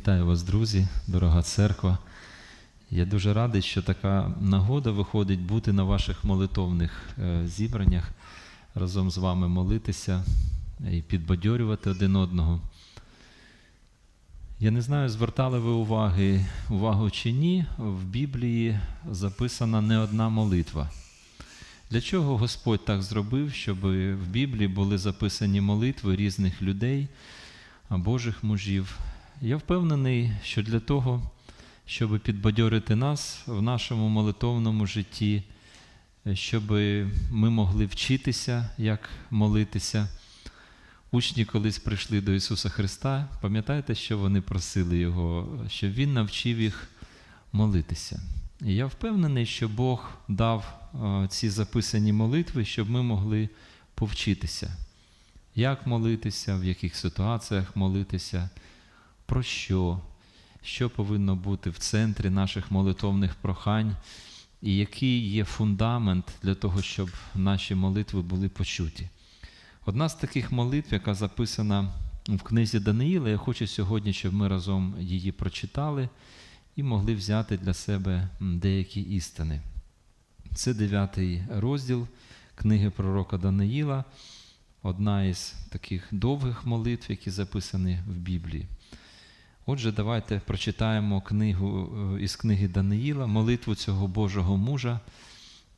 Вітаю вас, друзі, дорога церква. Я дуже радий, що така нагода виходить бути на ваших молитовних е, зібраннях, разом з вами молитися і підбадьорювати один одного. Я не знаю, звертали ви уваги, увагу чи ні, в Біблії записана не одна молитва. Для чого Господь так зробив, щоб в Біблії були записані молитви різних людей, Божих мужів? Я впевнений, що для того, щоб підбадьорити нас в нашому молитовному житті, щоб ми могли вчитися, як молитися. Учні колись прийшли до Ісуса Христа, пам'ятаєте, що вони просили Його, щоб Він навчив їх молитися. І я впевнений, що Бог дав е, ці записані молитви, щоб ми могли повчитися, як молитися, в яких ситуаціях молитися, про що, що повинно бути в центрі наших молитовних прохань, і який є фундамент для того, щоб наші молитви були почуті. Одна з таких молитв, яка записана в книзі Даниїла, я хочу сьогодні, щоб ми разом її прочитали і могли взяти для себе деякі істини. Це дев'ятий розділ книги пророка Даниїла, одна із таких довгих молитв, які записані в Біблії. Отже, давайте прочитаємо книгу із книги Даниїла, молитву цього Божого мужа.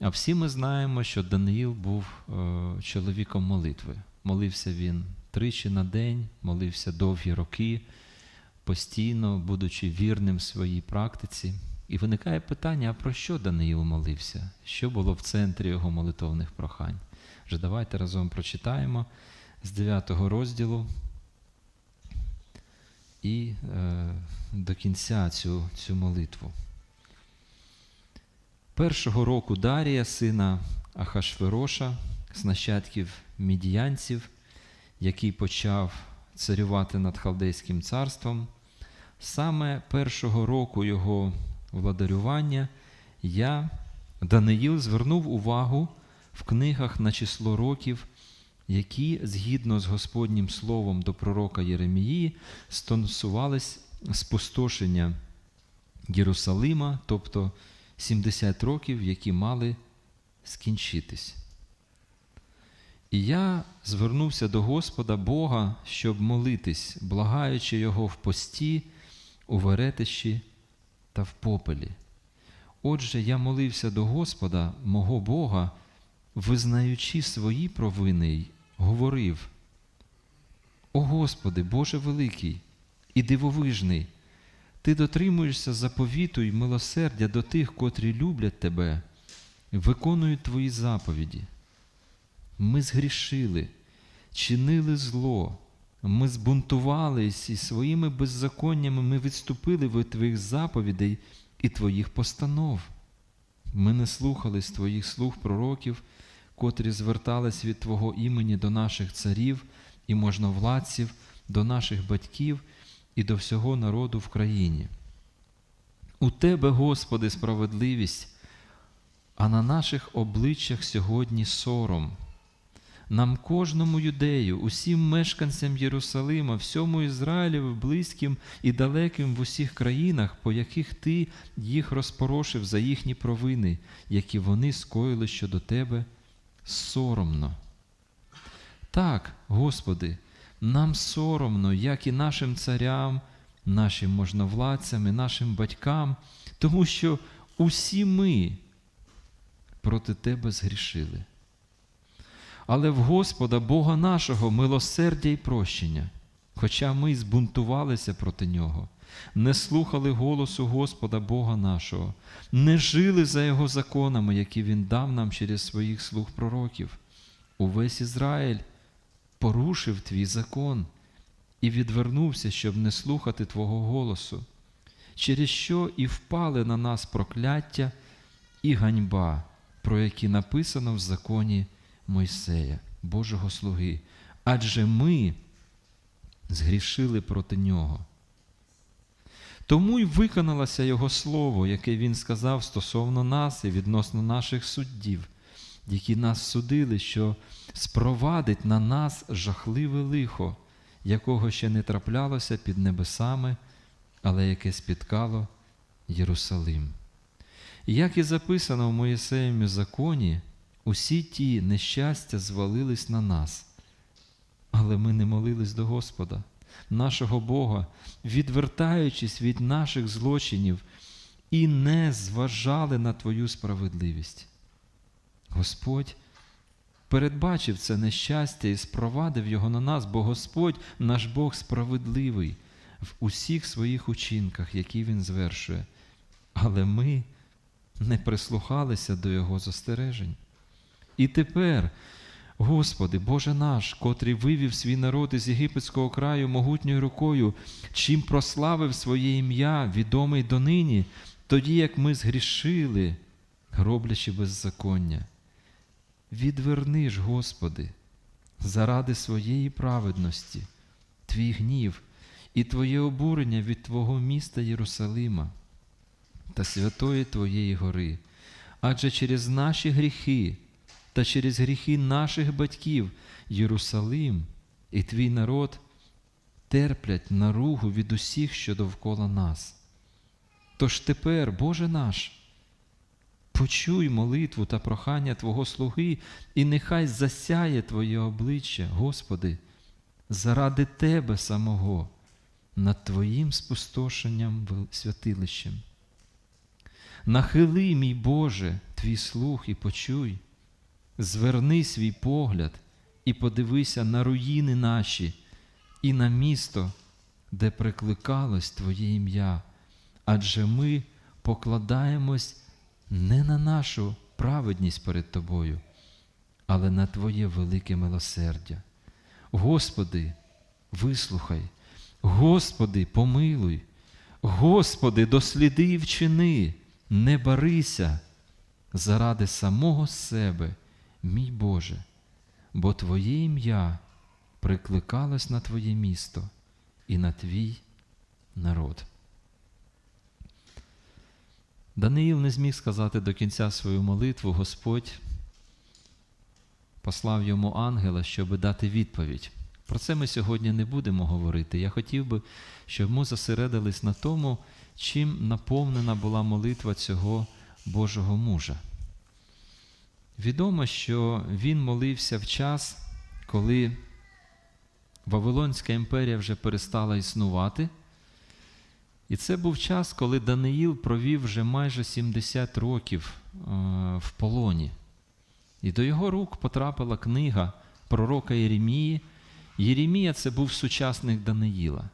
А всі ми знаємо, що Даниїл був е, чоловіком молитви. Молився він тричі на день, молився довгі роки, постійно, будучи вірним своїй практиці. І виникає питання: а про що Даниїл молився? Що було в центрі його молитовних прохань? Вже давайте разом прочитаємо з 9 розділу і е, до кінця цю, цю молитву. Першого року Дарія, сина Ахашвероша, з нащадків мідіянців, який почав царювати над Халдейським царством, саме першого року його владарювання я, Даниїл, звернув увагу в книгах на число років, які, згідно з Господнім словом до пророка Єремії, стосувались спустошення Єрусалима, тобто 70 років, які мали скінчитись. І я звернувся до Господа Бога, щоб молитись, благаючи Його в пості, у веретищі та в попелі. Отже, я молився до Господа, мого Бога, визнаючи свої провини, говорив: О Господи, Боже великий і дивовижний! Ти дотримуєшся заповіту й милосердя до тих, котрі люблять тебе, виконують твої заповіді. Ми згрішили, чинили зло, ми збунтувались і своїми беззаконнями ми відступили від твоїх заповідей і твоїх постанов. Ми не слухались твоїх слуг пророків, котрі звертались від Твого імені до наших царів і можновладців, до наших батьків і до всього народу в країні. У Тебе, Господи, справедливість, а на наших обличчях сьогодні сором. Нам кожному юдею, усім мешканцям Єрусалима, всьому Ізраїлеві, близьким і далеким в усіх країнах, по яких Ти їх розпорошив за їхні провини, які вони скоїли щодо Тебе, соромно. Так, Господи, нам соромно, як і нашим царям, нашим можновладцям і нашим батькам, тому що усі ми проти Тебе згрішили. Але в Господа, Бога нашого, милосердя і прощення, хоча ми збунтувалися проти Нього, не слухали голосу Господа Бога нашого, не жили за Його законами, які Він дав нам через своїх слуг пророків. Увесь Ізраїль порушив твій закон і відвернувся, щоб не слухати Твого голосу, через що і впали на нас прокляття і ганьба, про які написано в законі Мойсея, Божого слуги. Адже ми згрішили проти нього. Тому й виконалося Його слово, яке Він сказав стосовно нас і відносно наших суддів, які нас судили, що спровадить на нас жахливе лихо, якого ще не траплялося під небесами але яке спіткало Єрусалим. І як і записано в Моїсеємі законі, усі ті нещастя звалились на нас. Але ми не молились до Господа, нашого Бога, відвертаючись від наших злочинів і не зважали на Твою справедливість. Господь передбачив це нещастя і спровадив його на нас, бо Господь, наш Бог, справедливий в усіх своїх учинках, які Він звершує. Але ми не прислухалися до Його застережень. І тепер, Господи, Боже наш, котрий вивів свій народ із єгипетського краю могутньою рукою, чим прославив своє ім'я, відомий донині, тоді як ми згрішили, роблячи беззаконня. Відверни ж, Господи, заради своєї праведності, Твій гнів і Твоє обурення від Твого міста Єрусалима та святої Твоєї гори, адже через наші гріхи та через гріхи наших батьків Єрусалим і Твій народ терплять наругу від усіх, що довкола нас. Тож тепер, Боже наш, почуй молитву та прохання Твого слуги, і нехай засяє Твоє обличчя, Господи, заради Тебе самого, над Твоїм спустошенням святилищем. Нахили, мій Боже, твій слух і почуй, зверни свій погляд і подивися на руїни наші і на місто, де прикликалось Твоє ім'я, адже ми покладаємось не на нашу праведність перед Тобою, але на Твоє велике милосердя. Господи, вислухай, Господи, помилуй, Господи, досліди і вчини, не барися заради самого себе, мій Боже, бо Твоє ім'я прикликалось на Твоє місто і на Твій народ. Даниїл не зміг сказати до кінця свою молитву, Господь послав йому ангела, щоб дати відповідь. Про це ми сьогодні не будемо говорити. Я хотів би, щоб ми зосередились на тому, чим наповнена була молитва цього Божого мужа. Відомо, що він молився в час, коли Вавилонська імперія вже перестала існувати. І це був час, коли Даниїл провів вже майже 70 років е, в полоні. І до його рук потрапила книга пророка Єремії. Єремія це був сучасник Даниїла.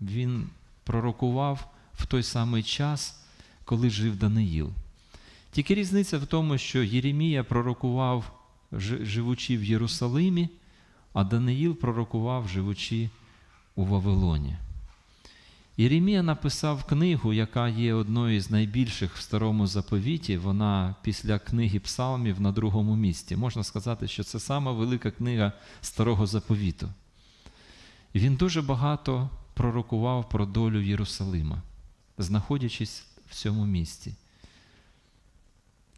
Він пророкував в той самий час, коли жив Даниїл. Тільки різниця в тому, що Єремія пророкував, живучи в Єрусалимі, а Даниїл пророкував, живучи у Вавилоні. Єремія написав книгу, яка є одною з найбільших в старому заповіті. Вона після книги Псалмів на другому місці. Можна сказати, що це сама велика книга старого заповіту. Він дуже багато пророкував про долю Єрусалима, знаходячись в цьому місці.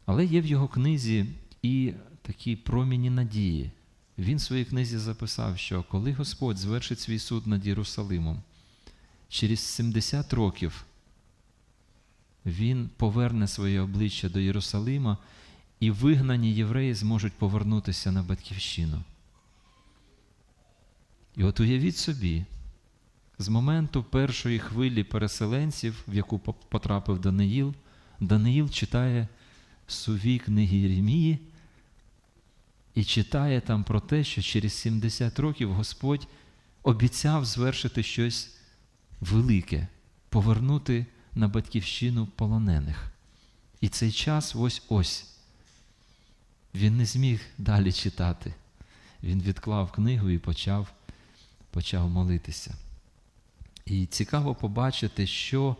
Але є в його книзі і такі проміні надії. Він в своїй книзі записав, що коли Господь звершить свій суд над Єрусалимом, через 70 років він поверне своє обличчя до Єрусалима, і вигнані євреї зможуть повернутися на батьківщину. І от уявіть собі, з моменту першої хвилі переселенців, в яку потрапив Даниїл, Даниїл читає суві книги Єремії і читає там про те, що через 70 років Господь обіцяв звершити щось велике, повернути на батьківщину полонених. І цей час ось ось. Він не зміг далі читати. Він відклав книгу і почав, почав молитися. І цікаво побачити, що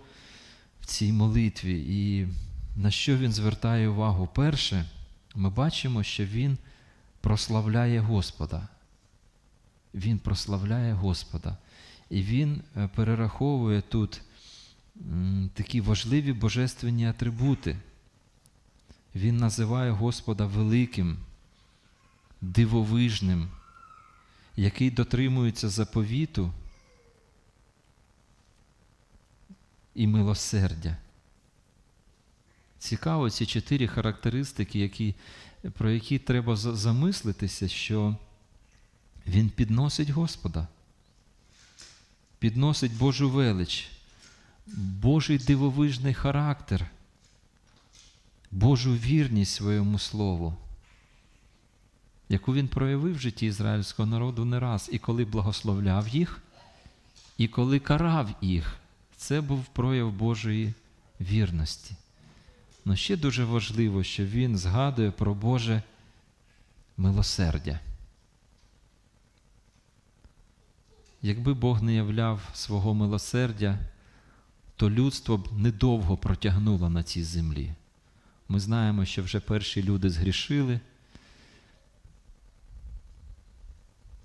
в цій молитві і на що він звертає увагу. Перше, ми бачимо, що він прославляє Господа. Він прославляє Господа. І він е, перераховує тут такі важливі божественні атрибути. Він називає Господа великим, дивовижним, який дотримується заповіту і милосердя. Цікаво ці чотири характеристики, які, про які треба замислитися, що він підносить Господа, підносить Божу велич, Божий дивовижний характер, Божу вірність своєму слову, яку він проявив в житті ізраїльського народу не раз, і коли благословляв їх, і коли карав їх. Це був прояв Божої вірності. Но ще дуже важливо, що він згадує про Боже милосердя. Якби Бог не являв свого милосердя, то людство б недовго протягнуло на цій землі. Ми знаємо, що вже перші люди згрішили.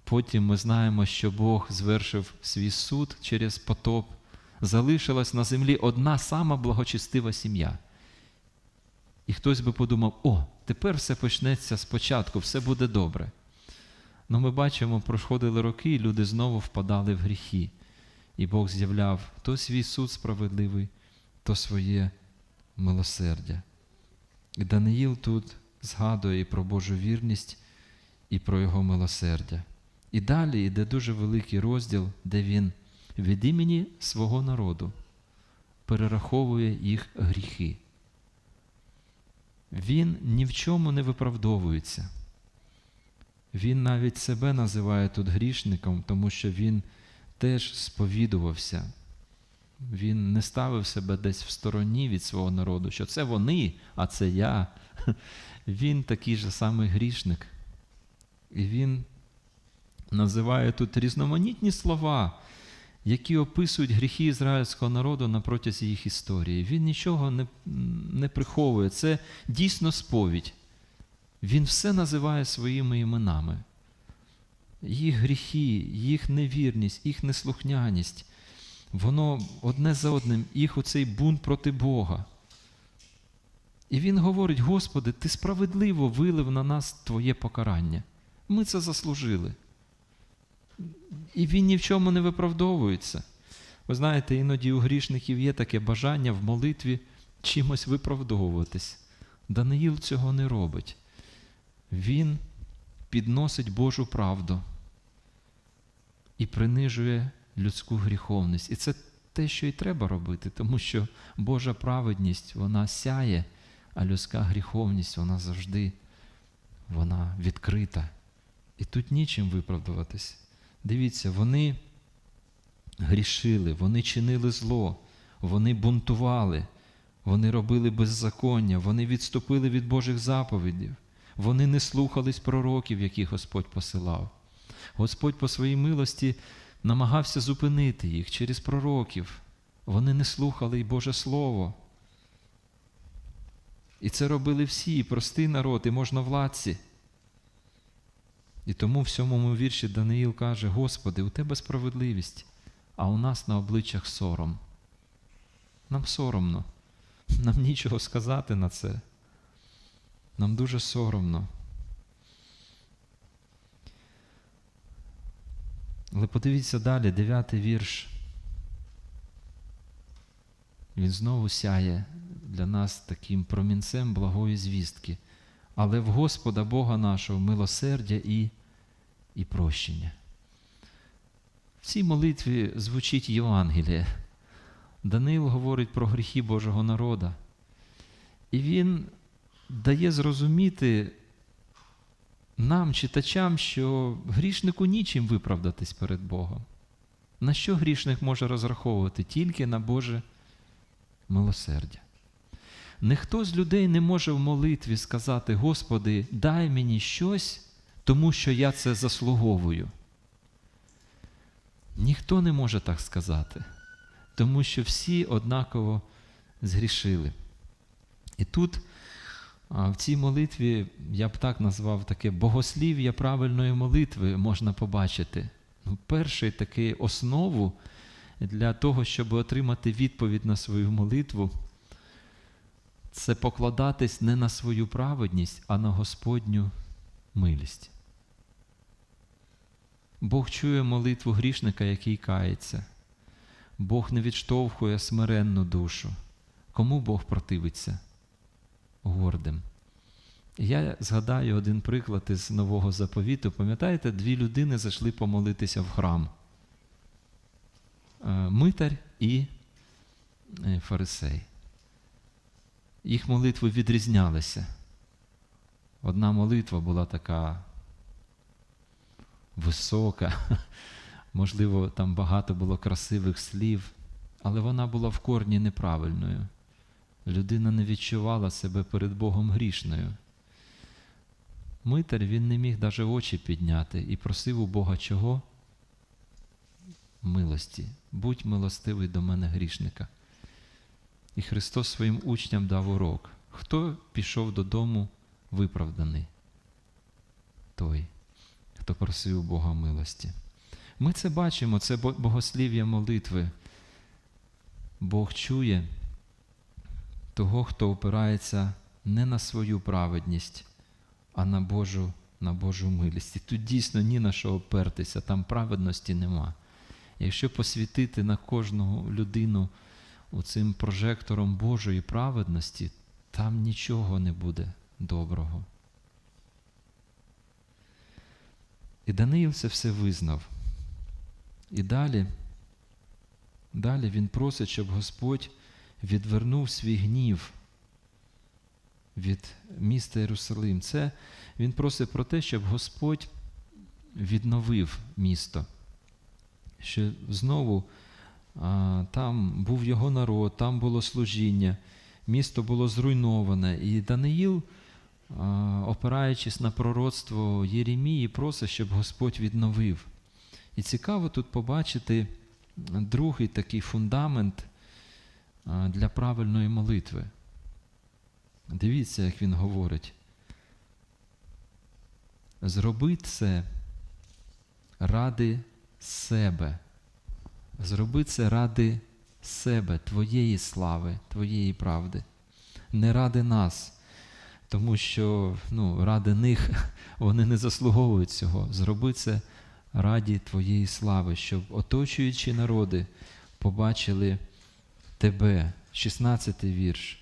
Потім ми знаємо, що Бог звершив свій суд через потоп. Залишилась на землі одна сама благочестива сім'я. І хтось би подумав: о, тепер все почнеться спочатку, все буде добре. Ну ми бачимо, проходили роки, і люди знову впадали в гріхи. І Бог з'являв то свій суд справедливий, то своє милосердя. І Даниїл тут згадує і про Божу вірність, і про його милосердя. І далі йде дуже великий розділ, де він від імені свого народу перераховує їх гріхи. Він ні в чому не виправдовується. Він навіть себе називає тут грішником, тому що він теж сповідувався. Він не ставив себе десь в стороні від свого народу, що це вони, а це я. Він такий же самий грішник. І він називає тут різноманітні слова, які описують гріхи ізраїльського народу на протязі їх історії. Він нічого не, не приховує. Це дійсно сповідь. Він все називає своїми іменами. Їх гріхи, їх невірність, їх неслухняність. Воно одне за одним, їх оцей бунт проти Бога. І він говорить: Господи, Ти справедливо вилив на нас Твоє покарання. Ми це заслужили. І він ні в чому не виправдовується. Ви знаєте, іноді у грішників є таке бажання в молитві чимось виправдовуватись. Даниїл цього не робить. Він підносить Божу правду і принижує людську гріховність. І це те, що і треба робити, тому що Божа праведність вона сяє, а людська гріховність вона завжди вона відкрита. І тут нічим виправдуватись. Дивіться, вони грішили, вони чинили зло, вони бунтували, вони робили беззаконня, вони відступили від Божих заповідів, вони не слухались пророків, яких Господь посилав. Господь по своїй милості намагався зупинити їх через пророків. Вони не слухали і Боже Слово. І це робили всі, і простий народ, і можновладці. І тому в сьомому вірші Даниїл каже: Господи, у Тебе справедливість, а у нас на обличчях сором. Нам соромно, нам нічого сказати на це. Нам дуже соромно. Але подивіться далі, дев'ятий вірш. Він знову сяє для нас таким промінцем благої звістки. Але в Господа Бога нашого милосердя і, і прощення. В цій молитві звучить Євангеліє. Даниїл говорить про гріхи Божого народа. І він дає зрозуміти нам, читачам, що грішнику нічим виправдатись перед Богом. На що грішник може розраховувати? Тільки на Боже милосердя. Ніхто з людей не може в молитві сказати, Господи, дай мені щось, тому що я це заслуговую. Ніхто не може так сказати, тому що всі однаково згрішили. І тут, в цій молитві, я б так назвав таке богослів'я правильної молитви можна побачити. Ну, Перший такий основу для того, щоб отримати відповідь на свою молитву це покладатись не на свою праведність, а на Господню милість. Бог чує молитву грішника, який кається. Бог не відштовхує смиренну душу. Кому Бог противиться? Гордим. Я згадаю один приклад із Нового заповіту. Пам'ятаєте, дві людини зайшли помолитися в храм. Е, Митар і е, фарисей. Їх молитви відрізнялися. Одна молитва була така висока, можливо, там багато було красивих слів, але вона була в корні неправильною. Людина не відчувала себе перед Богом грішною. Митар він не міг навіть очі підняти і просив у Бога чого? Милості. Будь милостивий до мене грішника. І Христос своїм учням дав урок. Хто пішов додому виправданий? Той, хто просив Бога милості. Ми це бачимо, це богослів'я молитви. Бог чує того, хто опирається не на свою праведність, а на Божу, на Божу милість. І тут дійсно ні на що опертися, там праведності нема. Якщо посвітити на кожну людину оцим прожектором Божої праведності, там нічого не буде доброго. І Даниїл це все визнав. І далі, далі він просить, щоб Господь відвернув свій гнів від міста Єрусалим. Це він просить про те, щоб Господь відновив місто. Що знову там був його народ, там було служіння, місто було зруйноване. І Даниїл, опираючись на пророцтво Єремії, просить, щоб Господь відновив. І цікаво тут побачити другий такий фундамент для правильної молитви. Дивіться, як він говорить. Зроби це ради себе. Зроби це ради себе, твоєї слави, твоєї правди. Не ради нас. Тому що ну, ради них вони не заслуговують цього. Зроби це раді твоєї слави, щоб оточуючі народи побачили тебе. 16 вірш.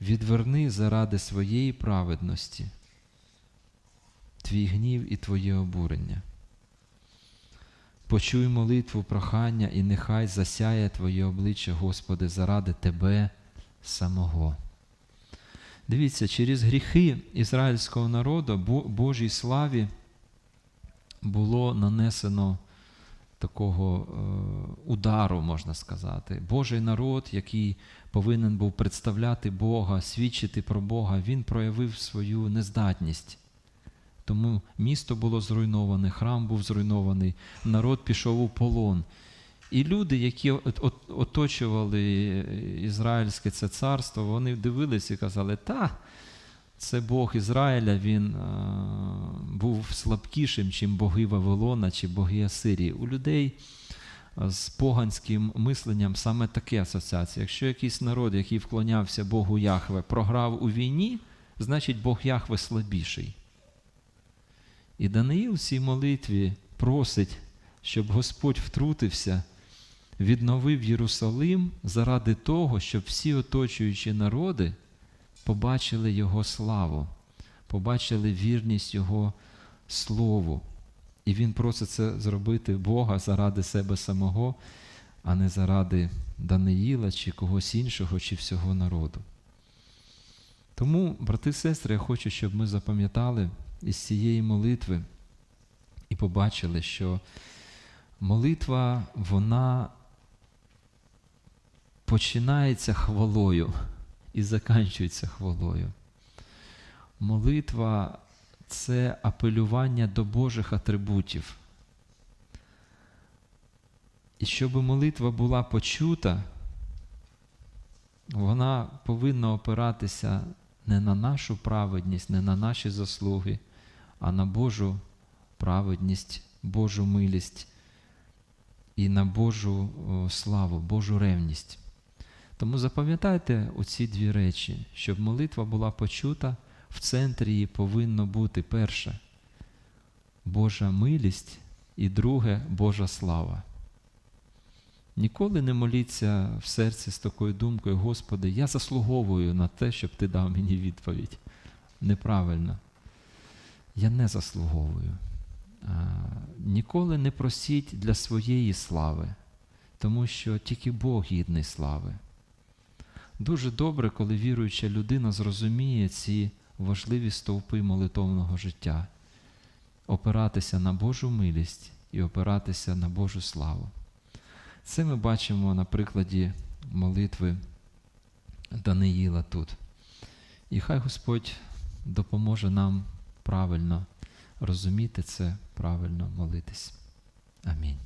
Відверни заради своєї праведності твій гнів і твоє обурення. Почуй молитву прохання, і нехай засяє Твоє обличчя, Господи, заради Тебе самого. Дивіться, через гріхи ізраїльського народу Божій славі було нанесено такого е, удару, можна сказати. Божий народ, який повинен був представляти Бога, свідчити про Бога, він проявив свою нездатність. Тому місто було зруйноване, храм був зруйнований, народ пішов у полон. І люди, які от- от- оточували Ізраїльське це царство, вони дивилися і казали, та, це Бог Ізраїля, він е, був слабкішим, чим боги Вавилона чи боги Асирії. У людей з поганським мисленням саме таке асоціація. Якщо якийсь народ, який вклонявся Богу Яхве, програв у війні, значить Бог Яхве слабіший. І Даниїл в цій молитві просить, щоб Господь втрутився, відновив Єрусалим заради того, щоб всі оточуючі народи побачили Його славу, побачили вірність Його Слову. І він просить це зробити Бога заради себе самого, а не заради Даниїла чи когось іншого, чи всього народу. Тому, брати і сестри, я хочу, щоб ми запам'ятали із цієї молитви і побачили, що молитва, вона починається хвалою і заканчується хвалою. Молитва це апелювання до Божих атрибутів. І щоб молитва була почута, вона повинна опиратися не на нашу праведність, не на наші заслуги, а на Божу праведність, Божу милість і на Божу славу, Божу ревність. Тому запам'ятайте оці дві речі, щоб молитва була почута, в центрі її повинно бути перше Божа милість і друге Божа слава. Ніколи не моліться в серці з такою думкою, Господи, я заслуговую на те, щоб Ти дав мені відповідь. Неправильно. Я не заслуговую. Ніколи не просіть для своєї слави, тому що тільки Бог гідний слави. Дуже добре, коли віруюча людина зрозуміє ці важливі стовпи молитовного життя, опиратися на Божу милість і опиратися на Божу славу. Це ми бачимо на прикладі молитви Даниїла тут. І хай Господь допоможе нам правильно розуміти це, правильно молитись. Амінь.